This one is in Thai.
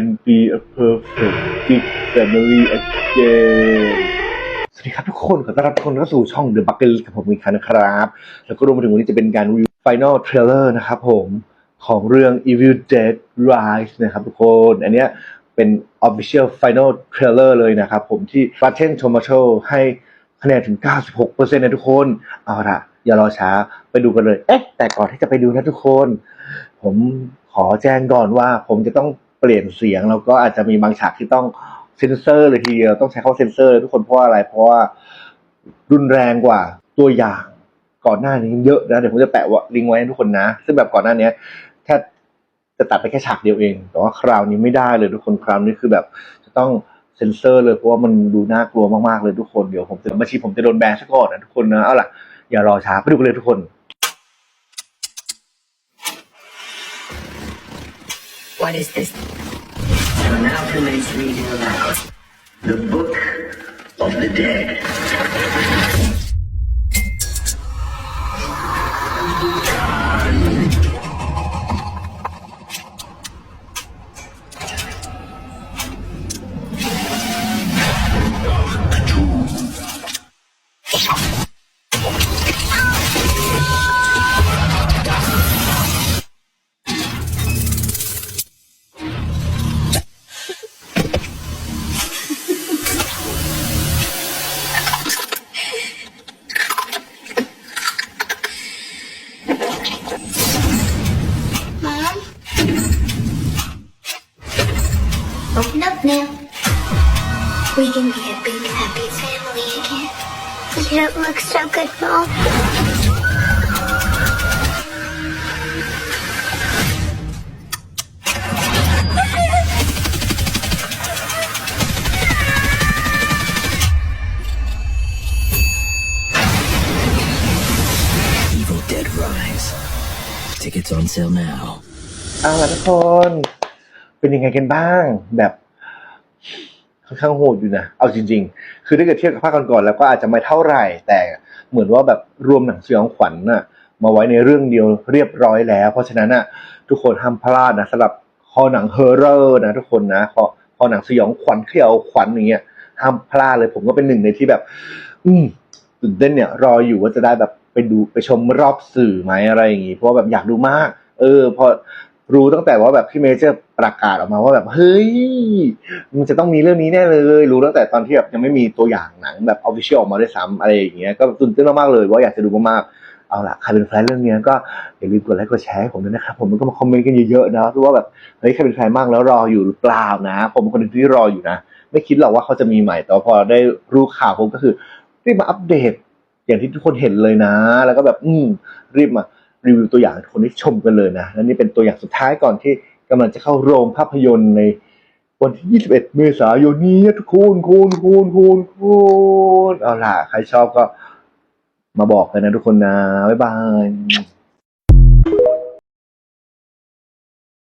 and be a perfect big family again สวัสดีครับทุกคน ขอต้อนรับทุกคนเข้าสู่ช่อง The Bucket กับผมอีกครั้งนะครับ แล้วก็รวมไปถึงวันนี้จะเป็นการรีวิว Final Trailer นะครับผมของเรื่อง Evil Dead Rise นะครับทุกคน อันเนี้ยเป็น Official Final Trailer เลยนะครับผมที่ Rotten Tomato ให้คะแนนถึง 96%นะทุกคน เอาละอย่ารอช้าไปดูกันเลย เอ๊ะ แต่ก่อนที่จะไปดูนะทุกคน ผมขอแจ้งก่อนว่าผมจะต้อง เปลี่ยนเสียงแล้วก็อาจจะมีบางฉากที่ต้องเซ็นเซอร์เลยทีเดียวต้องใช้คำว่าเซ็นเซอร์เลยทุกคนเพราะอะไร เพราะว่ารุนแรงกว่าตัวอย่างก่อนหน้านี้เยอะนะเดี๋ยวผมจะแปะว่าลิงก์ไว้ให้ทุกคนนะ ซึ่งแบบก่อนหน้านี้แค่จะตัดไปแค่ฉากเดียวเอง แต่ว่าคราวนี้ไม่ได้เลยทุกคนคราวนี้คือแบบจะต้องเซ็นเซอร์เลยเพราะว่ามันดูน่ากลัวมากๆเลยทุกคนเดี๋ยวผมจะบัญชีผมจะโดนแบนซะก่อนนะทุกคนนะเอาล่ะอย่ารอช้าไปดูกันเลยทุกคน What is this? And now commence reading aloud. The Book of the Dead. Open up now. We can be a big happy family again. You don't look so good, Mom. Evil Dead Rise. Tickets on sale now. เอาล่ะทุกคน เป็นยังไงกันบ้าง แบบค่อนข้างโหดอยู่นะ เอาจริง ๆ คือถ้าเกิดเทียบกับภาคก่อนๆแล้วก็อาจจะไม่เท่าไหร่ แต่เหมือนว่าแบบรวมหนังสยองขวัญน่ะ มาไว้ในเรื่องเดียวเรียบร้อยแล้ว เพราะฉะนั้นน่ะ ทุกคนห้ามพลาดนะสำหรับคอหนังเฮอร์เรอร์นะทุกคนนะคอคอหนังสยองขวัญเขี่ยวขวัญอย่างเงี้ยห้ามพลาดเลยผมก็เป็นหนึ่งในที่แบบ อืมตื่นเต้นเนี่ย รออยู่ว่าจะได้แบบไปดูไปชมรอบสื่อไหมอะไรอย่างงี้เพราะว่าแบบอยากดูมาก เออ พอ รู้ตั้งแต่ว่าแบบพี่เมเจอร์ประกาศออกมาว่าแบบเฮ้ยมันจะต้องมีเรื่องนี้แน่เลย รู้ตั้งแต่ตอนที่แบบยังไม่มีตัวอย่างหนังแบบออฟฟิเชียลออกมาด้วยซ้ำอะไรอย่างเงี้ยก็ตื่นเต้นมากๆเลย ว่าอยากจะดูมากๆเอาล่ะใครเป็นแฟนเรื่องนี้ก็อย่าลืมกดไลค์กดแชร์ให้ผมด้วยนะครับผมก็มาคอมเมนต์กันเยอะๆนะเพราะว่าแบบเฮ้ยใครเป็นแฟนบ้างแล้วรออยู่หรือเปล่านะ ผมเป็นคนนึงที่รออยู่นะ ไม่คิดหรอกว่าเขาจะมีใหม่แต่พอได้รู้ข่าวผมก็คือรีบมาอัปเดต อย่างที่ทุกคนเห็นเลยนะ แล้วก็แบบอืมรีบมา รีวิวตัวอย่างคนที่ชมกันเลยนะและนี่เป็นตัวอย่างสุดท้ายก่อนที่กำลังจะเข้าโรงภาพยนตร์ในวันที่ 21 เมษายนนี้นะทุกคนคุณคุณคุณคุณเอาล่ะ ใครชอบก็มาบอกกันนะทุกคนนะ บ๊ายบาย